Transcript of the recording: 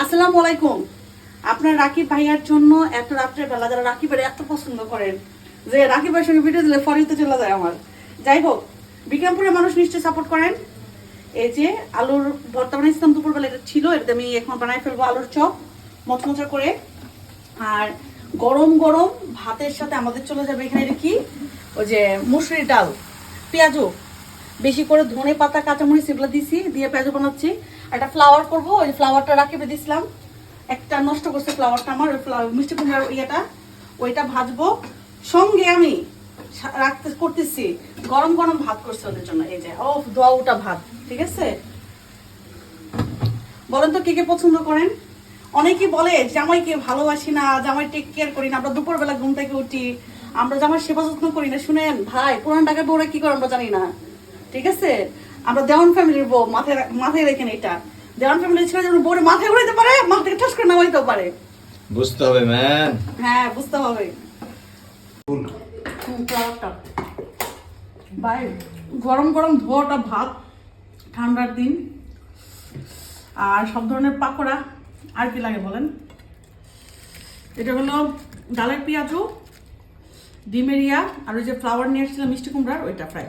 আসসালামু আলাইকুম। আপনার রাকিব ভাইয়ার জন্য এত রাত্রে বেলা যারা রাকিবের এত পছন্দ করেন, যে রাকিব সঙ্গে ভিডিও দিলে ফরিতে চলে যায় আমার। যাই হোক, বিক্রমপুরের মানুষ নিশ্চয়ই সাপোর্ট করেন। এই যে আলুর ভর্তা বানাইছিলাম দুপুরবেলা, এটা ছিল, এটা আমি এখন বানাই ফেলব আলুর চপ, মচমচা করে। আর গরম গরম ভাতের সাথে আমাদের চলে যাবে এখানে কি? ওই যে মুসুরির ডাল, পেঁয়াজও। বেশি করে ধনে পাতা, কাঁচামরিচ এগুলো দিছি, দিয়ে পেঁয়াজ বানাচ্ছি। একটা ফ্লাওয়ার করব, ওই ফ্লাওয়ারটা রাখে দিছিলাম। একটা নষ্ট করছে ফ্লাওয়ারটা আমার মিষ্টি কুমড়ার ইয়েটা। ওইটা ভাজবো। সঙ্গে আমি রাখতে, করতেছি, গরম গরম ভাত করছে ওদের জন্য। এই যে ও দোয়া ওটা ভাত, ঠিক আছে? বলেন তো, কে কে পছন্দ করেন? অনেকে বলে, জামাইকে ভালোবাসি না, জামাই টেক কেয়ার করি না, আমরা দুপুরবেলা ঘুম থেকে উঠি, আমরা জামাই সেবা যত্ন করি না। শুনেন, ভাই, পুরান ঢাকার বউরা কি করে আমরা জানি না? ঠিক আছে? আমরা দেওয়ান ফ্যামিলির বউ মাথায় মাথায় রেখেন এটা। দেওয়ান ফ্যামিলির ছেলে যেন বউরে মাথায় উড়াইতে পারে মাথা থেকে ঠাস করে নামাইতেও পারে। বুঝতে হবে ম্যান হ্যাঁ বুঝতে হবে। ফ্লাওয়ারটা। গরম গরম ধোয়াটা ভাত ঠান্ডার দিন। আর সব ধরনের পাকোড়া আর কি লাগে বলেন? এটা হলো ডালের পেঁয়াজু ডিমেরিয়া আর ওই যে ফ্লাওয়ার নিয়ে এসেছিলাম মিষ্টি কুমড়ার ওইটা ফ্রাই